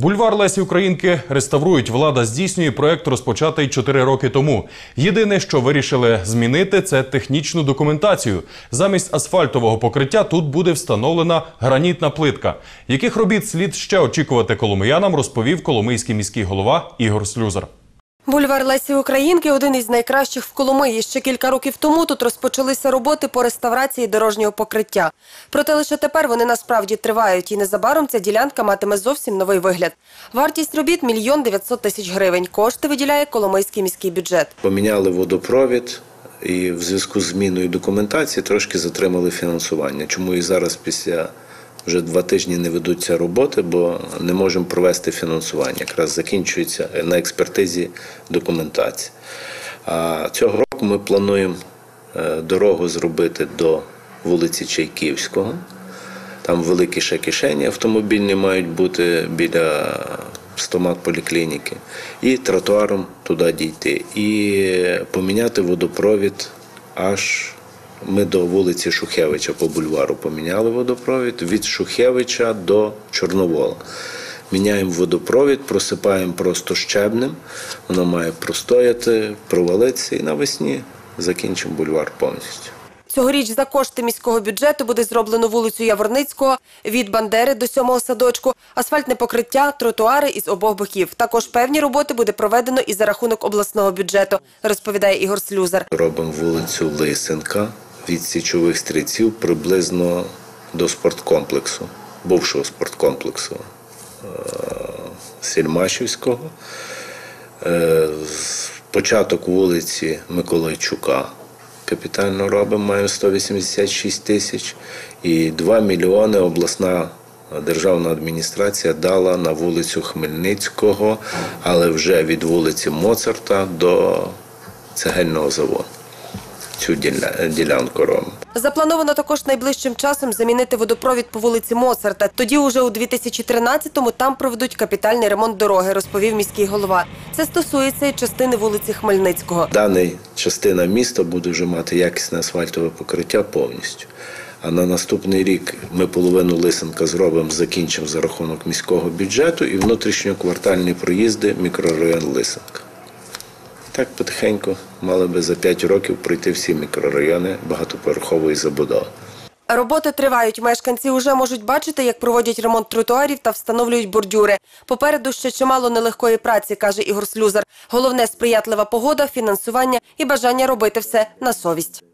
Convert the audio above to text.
Бульвар Лесі Українки реставрують. Влада здійснює проект, розпочатий 4 роки тому. Єдине, що вирішили змінити, це технічну документацію. Замість асфальтового покриття тут буде встановлена гранітна плитка. Яких робіт слід ще очікувати коломиянам, розповів коломийський міський голова Ігор Слюзар. Бульвар Лесі Українки один із найкращих в Коломиї. Ще кілька років тому тут розпочалися роботи по реставрації дорожнього покриття. Проте лише тепер вони насправді тривають, і незабаром ця ділянка матиме зовсім новий вигляд. Вартість робіт – мільйон 900 тисяч гривень. Кошти виділяє Коломийський міський бюджет. Поміняли водопровід і в зв'язку з зміною документації трошки затримали фінансування. Чому і зараз після вже два тижні не ведуться роботи, бо не можемо провести фінансування. Якраз закінчується на експертизі документація. А цього року ми плануємо е, дорогу зробити до вулиці Чайківського. Там великі ще кишені автомобільні мають бути біля стомат поліклініки. І тротуаром туди дійти. І поміняти водопровід аж ми до вулиці Шухевича по бульвару поміняли водопровід від Шухевича до Чорновола. Міняємо водопровід, просипаємо просто щебнем, воно має простояти, провалитися і навесні закінчимо бульвар повністю. Цьогоріч за кошти міського бюджету буде зроблено вулицю Яворницького від Бандери до сьомого садочку, асфальтне покриття, тротуари із обох боків. Також певні роботи буде проведено і за рахунок обласного бюджету, розповідає Ігор Слюзар. Робимо вулицю Лисенка від січових стрільців приблизно до спорткомплексу, бувшого спорткомплексу е, Сільмашівського. Е, Початок вулиці Миколайчука капітально робимо, маємо 186 тисяч. І 2 мільйони обласна державна адміністрація дала на вулицю Хмельницького, але вже від вулиці Моцарта до цегельного заводу. Цю діля- ділянку робимо. Заплановано також найближчим часом замінити водопровід по вулиці Моцарта. Тоді уже у 2013-му там проведуть капітальний ремонт дороги, розповів міський голова. Це стосується і частини вулиці Хмельницького. Дана частина міста буде вже мати якісне асфальтове покриття повністю. А на наступний рік ми половину лисенка зробимо, закінчимо за рахунок міського бюджету і внутрішньоквартальні проїзди мікрорайон Лисенка. Так потихеньку мали би за 5 років пройти всі мікрорайони багатоповерхової забудови. Роботи тривають. Мешканці вже можуть бачити, як проводять ремонт тротуарів та встановлюють бордюри. Попереду ще чимало нелегкої праці, каже Ігор Слюзар. Головне сприятлива погода, фінансування і бажання робити все на совість.